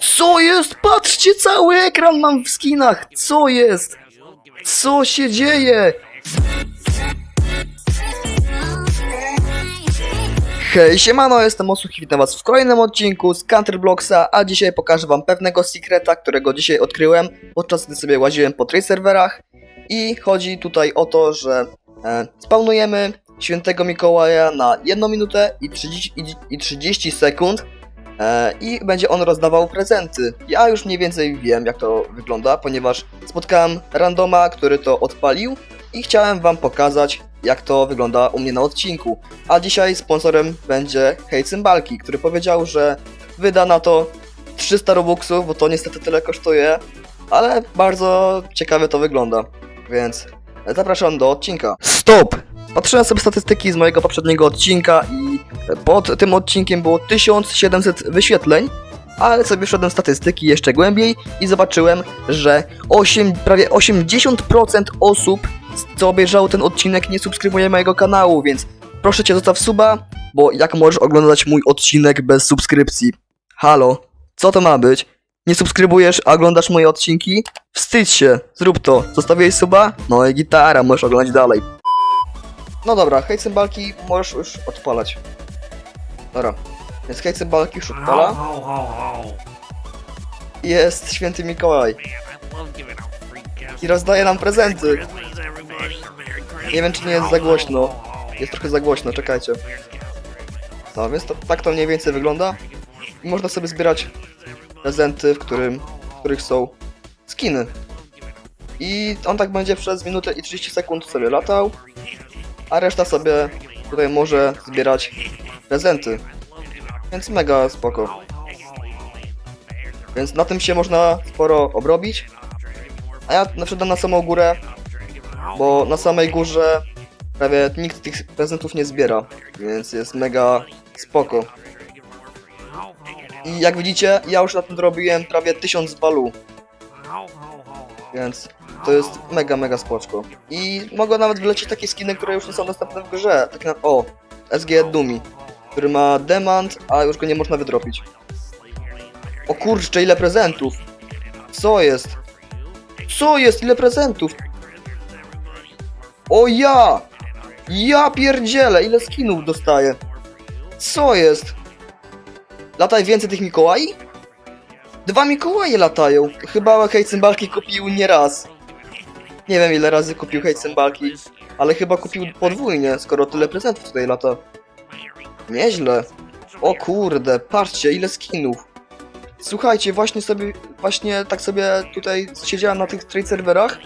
Co jest? Patrzcie, cały ekran mam w skinach! Co jest? Co się dzieje? Hej, siemano, jestem Osuch i witam was w kolejnym odcinku z Counterblocksa, a dzisiaj pokażę wam pewnego secreta, którego dzisiaj odkryłem, podczas gdy sobie łaziłem po tej serwerach. I chodzi tutaj o to, że e, spawnujemy świętego Mikołaja na 1 minutę i 30, i, i 30 sekund i będzie on rozdawał prezenty. Ja już mniej więcej wiem jak to wygląda, ponieważ spotkałem randoma, który to odpalił i chciałem wam pokazać jak to wygląda u mnie na odcinku. A dzisiaj sponsorem będzie Hej Cymbalki, który powiedział, że wyda na to 300 robuxów, bo to niestety tyle kosztuje, ale bardzo ciekawie to wygląda, więc zapraszam do odcinka. Stop! Patrzyłem sobie statystyki z mojego poprzedniego odcinka i pod tym odcinkiem było 1700 wyświetleń, ale sobie wszedłem statystyki jeszcze głębiej i zobaczyłem, że 8, prawie 80% osób, co obejrzało ten odcinek, nie subskrybuje mojego kanału, więc proszę cię zostaw suba, bo jak możesz oglądać mój odcinek bez subskrypcji? Halo, co to ma być? Nie subskrybujesz, a oglądasz moje odcinki? Wstydź się, zrób to. Zostawiłeś suba? No i gitara, możesz oglądać dalej. No dobra, hej cymbalki, możesz już odpalać. Dobra, więc hej cymbalki już odpala. Jest święty Mikołaj i rozdaje nam prezenty. Nie wiem, czy nie jest za głośno. Jest trochę za głośno, czekajcie. No, więc to, tak to mniej więcej wygląda. I można sobie zbierać prezenty, w, którym, w których są skiny. I on tak będzie przez minutę i 30 sekund sobie latał, a reszta sobie tutaj może zbierać prezenty. Więc mega spoko. Więc na tym się można sporo obrobić. A ja wszedłem na samą górę, bo na samej górze prawie nikt tych prezentów nie zbiera, więc jest mega spoko. I jak widzicie, ja już na tym dorobiłem prawie 1000 balu, więc to jest mega, mega spoczko. I mogą nawet wylecieć takie skiny, które już nie są dostępne w grze, tak na... o, SG Dumi, który ma demand, a już go nie można wydropić. O kurczę, ile prezentów! Co jest? Co jest? Ile prezentów? O ja! Ja pierdzielę, ile skinów dostaję. Co jest? Lataj więcej tych Mikołaj? Dwa Mikołaje latają. Chyba hej cymbalki kupił nie raz. Nie wiem ile razy kupił hej cymbalki, ale chyba kupił podwójnie, skoro tyle prezentów tutaj lata. Nieźle. O kurde, patrzcie ile skinów. Słuchajcie, właśnie sobie, właśnie tak sobie tutaj siedziałem na tych trade serwerach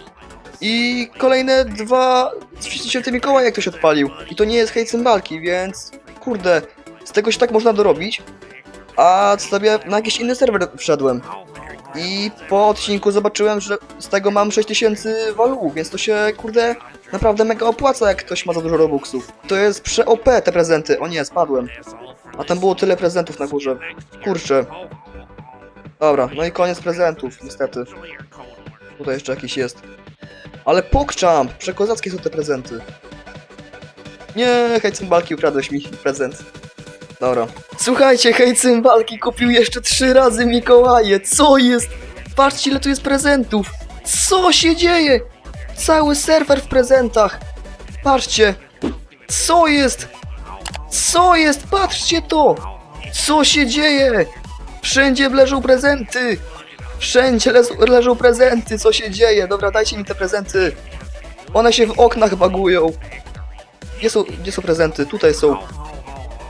i kolejne dwa święty Mikołaj jak ktoś odpalił. I to nie jest hejt cymbalki, więc kurde, z tego się tak można dorobić. A sobie na jakiś inny serwer wszedłem. I po odcinku zobaczyłem, że z tego mam 6000 walu, więc to się kurde naprawdę mega opłaca jak ktoś ma za dużo robuxów. To jest prze OP te prezenty. O nie, spadłem. A tam było tyle prezentów na górze. Kurczę. Dobra, no i koniec prezentów, niestety. Tutaj jeszcze jakiś jest. Ale pokczam! Przekozackie są te prezenty. Nie, hej cymbalki, ukradłeś mi prezent. Słuchajcie, hej cymbalki kupił jeszcze trzy razy Mikołaje. Co jest? Patrzcie, ile tu jest prezentów. Co się dzieje? Cały serwer w prezentach. Patrzcie. Co jest? Co jest? Patrzcie to! Co się dzieje? Wszędzie leżą prezenty! Wszędzie le- leżą prezenty, co się dzieje? Dobra, dajcie mi te prezenty. One się w oknach bagują. Gdzie są, gdzie są prezenty? Tutaj są.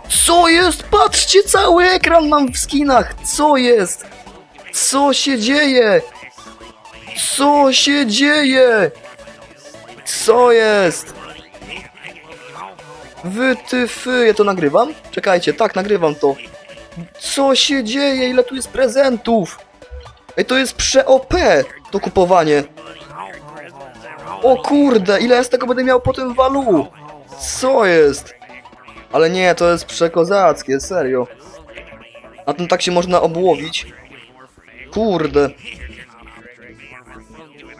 Co jest? Patrzcie, cały ekran mam w skinach. Co jest? Co się dzieje? Co się dzieje? Co jest? Wy ty fy, ja to nagrywam? Czekajcie, tak, nagrywam to. Co się dzieje? Ile tu jest prezentów? Ej, to jest prze-OP to kupowanie. O kurde, ile ja z tego będę miał potem walu? Co jest? Ale nie, to jest przekozackie, serio. Na tym tak się można obłowić. Kurde.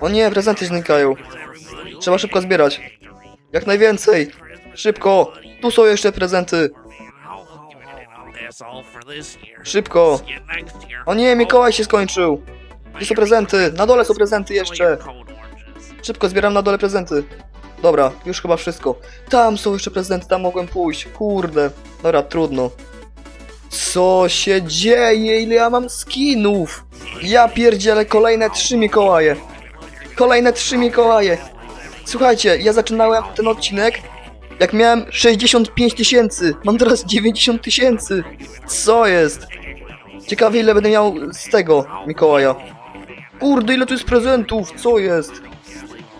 O nie, prezenty znikają. Trzeba szybko zbierać. Jak najwięcej. Szybko. Tu są jeszcze prezenty. Szybko. O nie, Mikołaj się skończył. Gdzie są prezenty? Na dole są prezenty jeszcze. Szybko zbieram na dole prezenty. Dobra, już chyba wszystko. Tam są jeszcze prezenty, tam mogłem pójść. Kurde. Dobra, trudno. Co się dzieje? Ile ja mam skinów? Ja pierdzielę kolejne trzy Mikołaje. Kolejne trzy Mikołaje. Słuchajcie, ja zaczynałem ten odcinek jak miałem 65 tysięcy. Mam teraz 90 tysięcy. Co jest? Ciekawie ile będę miał z tego Mikołaja. Kurde, ile tu jest prezentów? Co jest?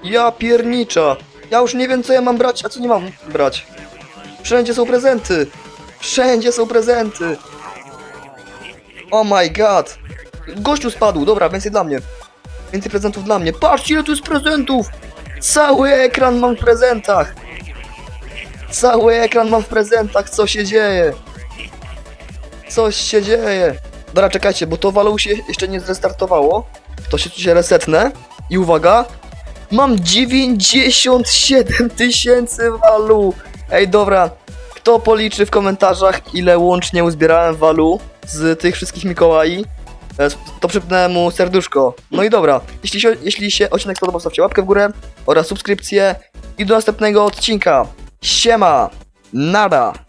Ja piernicza. Ja już nie wiem co ja mam brać, a co nie mam brać. Wszędzie są prezenty. Wszędzie są prezenty. Oh my god. Gościu spadł, dobra, więcej dla mnie. Więcej prezentów dla mnie. Patrzcie ile tu jest prezentów. Cały ekran mam w prezentach. Cały ekran mam w prezentach, co się dzieje? Coś się dzieje. Dobra, czekajcie, bo to walu się jeszcze nie zrestartowało. To się tu się resetnę. I uwaga, mam 97 tysięcy walu. Ej, dobra, kto policzy w komentarzach, ile łącznie uzbierałem walu z tych wszystkich Mikołai, e, to przypnę mu serduszko. No i dobra, jeśli się, jeśli się odcinek spodobał, stawcie łapkę w górę oraz subskrypcję i do następnego odcinka. Siema! Nada!